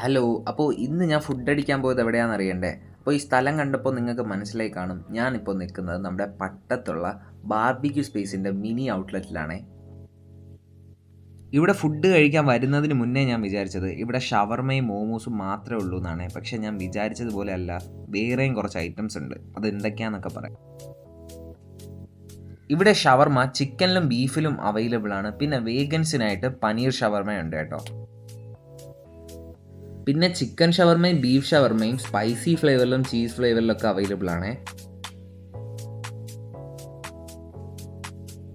Hello അപ്പോൾ ഇന്ന് ഞാൻ ഫുഡ് അടിക്കാൻ പോയത് എവിടെയാണെന്ന് അറിയണ്ടേ? അപ്പോൾ ഈ സ്ഥലം കണ്ടപ്പോൾ നിങ്ങൾക്ക് മനസ്സിലായി കാണും. ഞാനിപ്പോൾ നിൽക്കുന്നത് നമ്മുടെ പട്ടത്തുള്ള ബാർബിക്യൂ സ്പേസിന്റെ മിനി ഔട്ട്ലെറ്റിലാണ് ഇവിടെ ഫുഡ് കഴിക്കാൻ വരുന്നതിന് മുന്നേ ഞാൻ വിചാരിച്ചത് ഇവിടെ ഷവർമയും മോമോസും മാത്രമേ ഉള്ളൂ എന്നാണ്. പക്ഷേ ഞാൻ വിചാരിച്ചതുപോലെ അല്ല വേറെയും കുറച്ച് ഐറ്റംസ് ഉണ്ട്. അത് എന്തൊക്കെയാണെന്നൊക്കെ പറയാം. ഇവിടെ ഷവർമ ചിക്കനിലും ബീഫിലും അവൈലബിൾ ആണ്. പിന്നെ വേഗൻസിനായിട്ട് പനീർ ഷവർമയുണ്ട് കേട്ടോ. പിന്നെ ചിക്കൻ ഷവർമയും ബീഫ് ഷവർമയും സ്പൈസി ഫ്ലേവറിലും ചീസ് ഫ്ലേവറിലും ഒക്കെ അവൈലബിൾ ആണ്.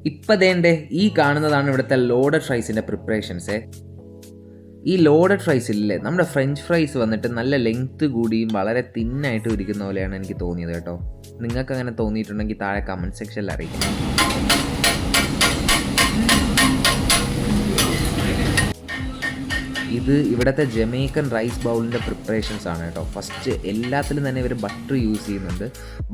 ഇപ്പം ദേണ്ടേ ഈ കാണുന്നതാണ് ഇവിടുത്തെ ലോഡഡ് ഫ്രൈസിന്റെ പ്രിപ്പറേഷൻസ് ഈ ലോഡഡ് ഫ്രൈസ് ഇല്ലേ നമ്മുടെ ഫ്രഞ്ച് ഫ്രൈസ് വന്നിട്ട് നല്ല ലെങ്ത് കൂടിയും വളരെ തിന്നായിട്ട് ഇരിക്കുന്ന പോലെയാണ് എനിക്ക് തോന്നിയത് കേട്ടോ. നിങ്ങൾക്ക് അങ്ങനെ തോന്നിയിട്ടുണ്ടെങ്കിൽ താഴെ കമന്റ് സെക്ഷനിൽ അറിയിക്കണം ഇത് ഇവിടുത്തെ ജമൈക്കൻ റൈസ് ബൗളിന്റെ പ്രിപ്പറേഷൻസ് ആണ് കേട്ടോ. ഫസ്റ്റ് എല്ലാത്തിലും തന്നെ ഇവർ ബട്ടർ യൂസ് ചെയ്യുന്നുണ്ട്.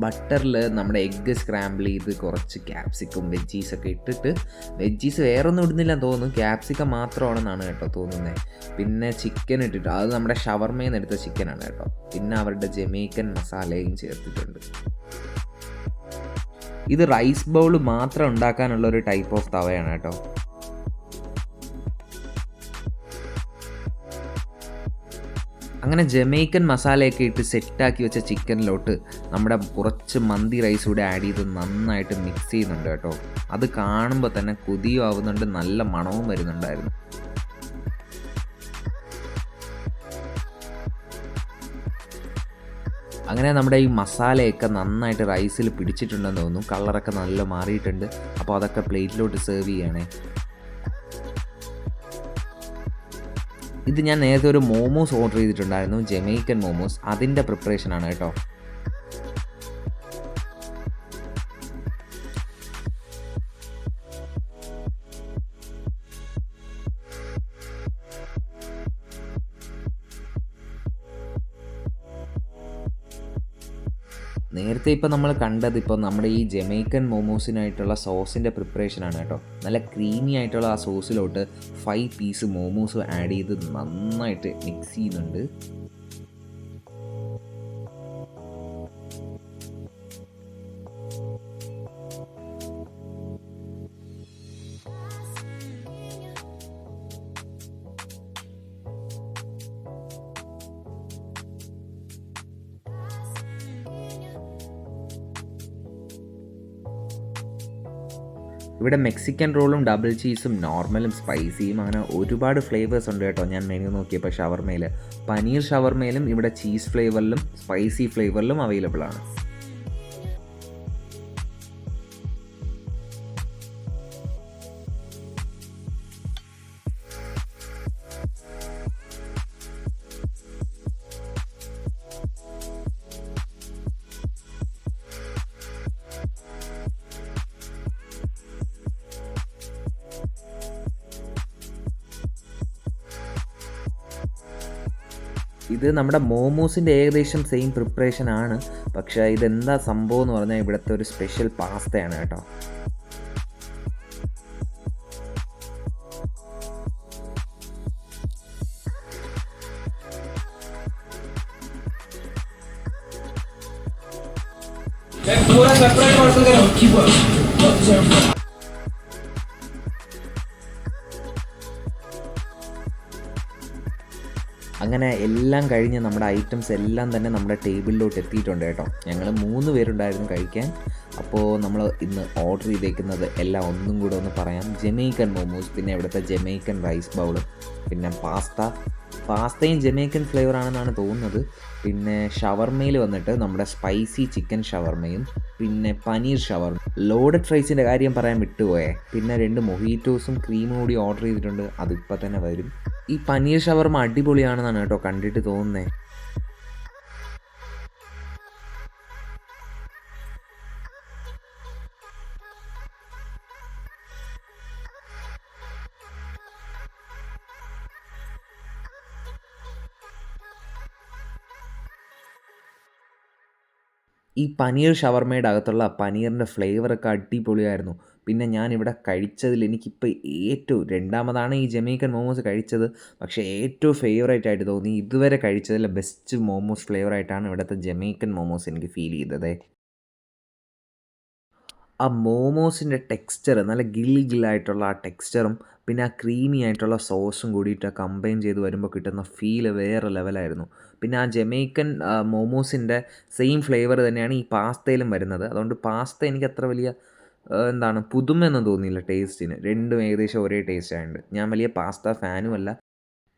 ബട്ടറിൽ നമ്മുടെ എഗ്ഗ് സ്ക്രാമ്പിൾ ചെയ്ത് കുറച്ച് ക്യാപ്സിക്കും വെജ്ജീസൊക്കെ ഇട്ടിട്ട് വെജീസ് വേറൊന്നും ഇടുന്നില്ല തോന്നുന്നു. ക്യാപ്സിക്കം മാത്രമാണെന്നാണ് കേട്ടോ തോന്നുന്നത് പിന്നെ ചിക്കൻ ഇട്ടിട്ട് അത് നമ്മുടെ ഷവർമയിൽ നിന്ന് എടുത്ത ചിക്കനാണ് കേട്ടോ. പിന്നെ അവരുടെ ജമൈക്കൻ മസാലയും ചേർത്തിട്ടുണ്ട്. ഇത് റൈസ് ബൗൾ മാത്രം ഉണ്ടാക്കാനുള്ള ഒരു ടൈപ്പ് ഓഫ് തവയാണ് കേട്ടോ. അങ്ങനെ ജമൈക്കൻ മസാലയൊക്കെ ഇട്ട് സെറ്റാക്കി വെച്ച ചിക്കനിലോട്ട് നമ്മുടെ കുറച്ച് മന്തി റൈസ് കൂടെ ആഡ് ചെയ്ത് നന്നായിട്ട് മിക്സ് ചെയ്യുന്നുണ്ട് കേട്ടോ. അത് കാണുമ്പോൾ തന്നെ കൊതിയും ആവുന്നുണ്ട് നല്ല മണവും വരുന്നുണ്ടായിരുന്നു. അങ്ങനെ നമ്മുടെ ഈ മസാലയൊക്കെ നന്നായിട്ട് റൈസിൽ പിടിച്ചിട്ടുണ്ടെന്ന് തോന്നുന്നു. കളറൊക്കെ നല്ല മാറിയിട്ടുണ്ട്. അപ്പോൾ അതൊക്കെ പ്ലേറ്റിലോട്ട് സെർവ് ചെയ്യണേ. ഇത് ഞാൻ നേരത്തെ ഒരു മോമോസ് ഓർഡർ ചെയ്തിട്ടുണ്ടായിരുന്നു ജമൈക്കൻ മോമോസ്. അതിന്റെ പ്രിപ്പറേഷനാണ് കേട്ടോ. നേരത്തെ ഇപ്പോൾ നമ്മൾ കണ്ടത് ഇപ്പോൾ നമ്മുടെ ഈ ജമൈക്കൻ മോമോസിനായിട്ടുള്ള സോസിന്റെ പ്രിപ്പറേഷനാണ് കേട്ടോ. നല്ല ക്രീമി ആയിട്ടുള്ള ആ സോസിലോട്ട് ഫൈവ് പീസ് മോമോസ് ആഡ് ചെയ്ത് നന്നായിട്ട് മിക്സ് ചെയ്യുന്നുണ്ട്. ഇവിടെ മെക്സിക്കൻ റോളും ഡബിൾ ചീസും നോർമലും സ്പൈസിയും അങ്ങനെ ഒരുപാട് ഫ്ലേവേഴ്സ് ഉണ്ട് കേട്ടോ. ഞാൻ മെനു നോക്കിയപ്പോൾ ഷവർമയിൽ പനീർ ഷവർമയിലും ഇവിടെ ചീസ് ഫ്ലേവറിലും സ്പൈസി ഫ്ലേവറിലും അവൈലബിൾ ആണ്. ഇത് നമ്മുടെ മോമോസിൻ്റെ ഏകദേശം സെയിം പ്രിപ്പറേഷൻ ആണ് പക്ഷേ ഇതെന്താ സംഭവം എന്ന് പറഞ്ഞാൽ ഇവിടുത്തെ ഒരു സ്പെഷ്യൽ പാസ്തയാണ് കേട്ടോ पूरा सेपरेट पार्सल करो അങ്ങനെ എല്ലാം കഴിഞ്ഞ് നമ്മുടെ ഐറ്റംസ് എല്ലാം തന്നെ നമ്മുടെ ടേബിളിലോട്ട് എത്തിയിട്ടുണ്ട് കേട്ടോ. ഞങ്ങൾ മൂന്ന് പേരുണ്ടായിരുന്നു കഴിക്കാൻ. അപ്പോൾ നമ്മൾ ഇന്ന് ഓർഡർ ചെയ്തേക്കുന്നത് എല്ലാം ഒന്നും കൂടെ ഒന്ന് പറയാം. ജമൈക്കൻ മോമോസ് പിന്നെ ഇവിടുത്തെ ജമൈക്കൻ റൈസ് ബൗൾ പിന്നെ പാസ്ത പാസ്തയും ജമൈക്കൻ ഫ്ലേവർ ആണെന്നാണ് തോന്നുന്നത്. പിന്നെ ഷവർമയിൽ വന്നിട്ട് നമ്മുടെ സ്പൈസി ചിക്കൻ ഷവർമയും പിന്നെ പനീർ ഷവർമ ലോഡഡ് ഫ്രൈസിന്റെ കാര്യം പറയാൻ വിട്ടുപോയേ. പിന്നെ രണ്ട് മൊഹീറ്റോസും ക്രീമും കൂടി ഓർഡർ ചെയ്തിട്ടുണ്ട്. അതിപ്പോൾ തന്നെ വരും. ഈ പനീർ ഷവർമ അടിപൊളിയാണെന്നാണ് കേട്ടോ കണ്ടിട്ട് തോന്നുന്നത് ഈ പനീർ ഷവർമയുടെ അകത്തുള്ള പനീറിന്റെ ഫ്ലേവറൊക്കെ അടിപൊളിയായിരുന്നു. പിന്നെ ഞാനിവിടെ കഴിച്ചതിൽ എനിക്കിപ്പോൾ ഏറ്റവും രണ്ടാമതാണ് ഈ ജമൈക്കൻ മോമോസ് കഴിച്ചത്. പക്ഷേ ഏറ്റവും ഫേവറേറ്റ് ആയിട്ട് തോന്നി ഇതുവരെ കഴിച്ചതിൽ ബെസ്റ്റ് മോമോസ് ഫ്ലേവറായിട്ടാണ് ഇവിടുത്തെ ജമൈക്കൻ മോമോസ് എനിക്ക് ഫീൽ ചെയ്തത്. ആ മോമോസിന്റെ ടെക്സ്ചർ നല്ല ഗിൽ ഗില്ലായിട്ടുള്ള ആ ടെക്സ്ചറും പിന്നെ ആ ക്രീമി ആയിട്ടുള്ള സോസും കൂടിയിട്ട് കമ്പൈൻ ചെയ്ത് വരുമ്പോൾ കിട്ടുന്ന ഫീൽ വേറെ ലെവലായിരുന്നു പിന്നെ ആ ജമൈക്കൻ മോമോസിന്റെ സെയിം ഫ്ലേവർ തന്നെയാണ് ഈ പാസ്തയിലും വരുന്നത്. അതുകൊണ്ട് പാസ്ത എനിക്ക് അത്ര വലിയ എന്താണ് പുതുമയൊന്നും തോന്നിയില്ല ടേസ്റ്റിന്. രണ്ടും ഏകദേശം ഒരേ ടേസ്റ്റ് ആയതുകൊണ്ട് ഞാൻ വലിയ പാസ്ത ഫാനും അല്ല.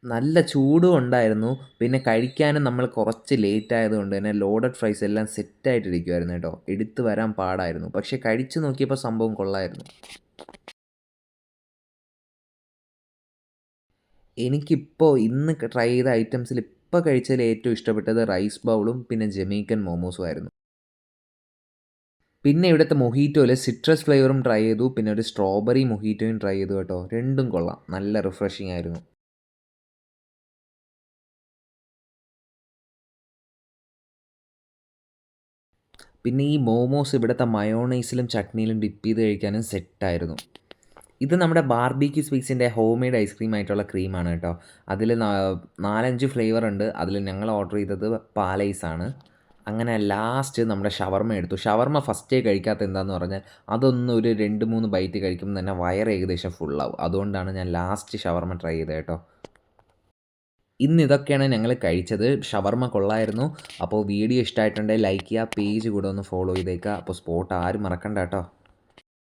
നല്ല ചൂടും ഉണ്ടായിരുന്നു. പിന്നെ കഴിക്കാനും നമ്മൾ കുറച്ച് ലേറ്റ് ആയതുകൊണ്ട് തന്നെ ലോഡഡ് ഫ്രൈസ് എല്ലാം സെറ്റായിട്ടിരിക്കുമായിരുന്നു കേട്ടോ. എടുത്തു വരാൻ പാടായിരുന്നു. പക്ഷേ കഴിച്ചു നോക്കിയപ്പോൾ സംഭവം കൊള്ളായിരുന്നു. എനിക്കിപ്പോൾ ഇന്ന് ട്രൈ ചെയ്ത ഐറ്റംസിൽ ഇപ്പോൾ കഴിച്ചതിൽ ഏറ്റവും ഇഷ്ടപ്പെട്ടത് റൈസ് ബൗളും പിന്നെ ജമൈക്കൻ മോമോസും ആയിരുന്നു. പിന്നെ ഇവിടുത്തെ മൊഹീറ്റോയിൽ സിട്രസ് ഫ്ലേവറും ട്രൈ ചെയ്തു. പിന്നെ ഒരു സ്ട്രോബെറി മൊഹീറ്റോയും ട്രൈ ചെയ്തു കേട്ടോ. രണ്ടും കൊള്ളാം. നല്ല റിഫ്രഷിംഗ് ആയിരുന്നു. പിന്നെ ഈ മോമോസ് ഇവിടുത്തെ മയോണൈസിലും ചട്നിയിലും ഡിപ്പ് ചെയ്ത് കഴിക്കാനും സെറ്റായിരുന്നു ഇത് നമ്മുടെ ബാർബിക്യൂ സ്വീറ്റ്സിന്റെ ഹോം മെയ്ഡ് ഐസ്ക്രീം ആയിട്ടുള്ള ക്രീമാണ് കേട്ടോ. അതിൽ നാലഞ്ച് ഫ്ലേവർ ഉണ്ട്. അതിൽ ഞങ്ങൾ ഓർഡർ ചെയ്തത് പാലൈസാണ്. അങ്ങനെ ലാസ്റ്റ് നമ്മുടെ ഷവർമ എടുത്തു. ഷവർമ ഫസ്റ്റേ കഴിക്കാത്ത എന്താന്ന് പറഞ്ഞാൽ അതൊന്ന് ഒരു രണ്ട് മൂന്ന് ബൈറ്റ് കഴിക്കുമ്പോൾ തന്നെ വയർ ഏകദേശം ഫുള്ളാവും അതുകൊണ്ടാണ് ഞാൻ ലാസ്റ്റ് ഷവർമ ട്രൈ ചെയ്തത് കേട്ടോ. ഇന്ന് ഇതൊക്കെയാണ് ഞങ്ങൾ കഴിച്ചത്. ഷവർമ കൊള്ളായിരുന്നു. അപ്പോൾ വീഡിയോ ഇഷ്ടമായിട്ടുണ്ടെങ്കിൽ ലൈക്ക് ചെയ്യുക പേജ് കൂടെ ഒന്ന് ഫോളോ ചെയ്തേക്കുക. അപ്പോൾ സ്പോട്ട് ആരും മറക്കണ്ട കേട്ടോ.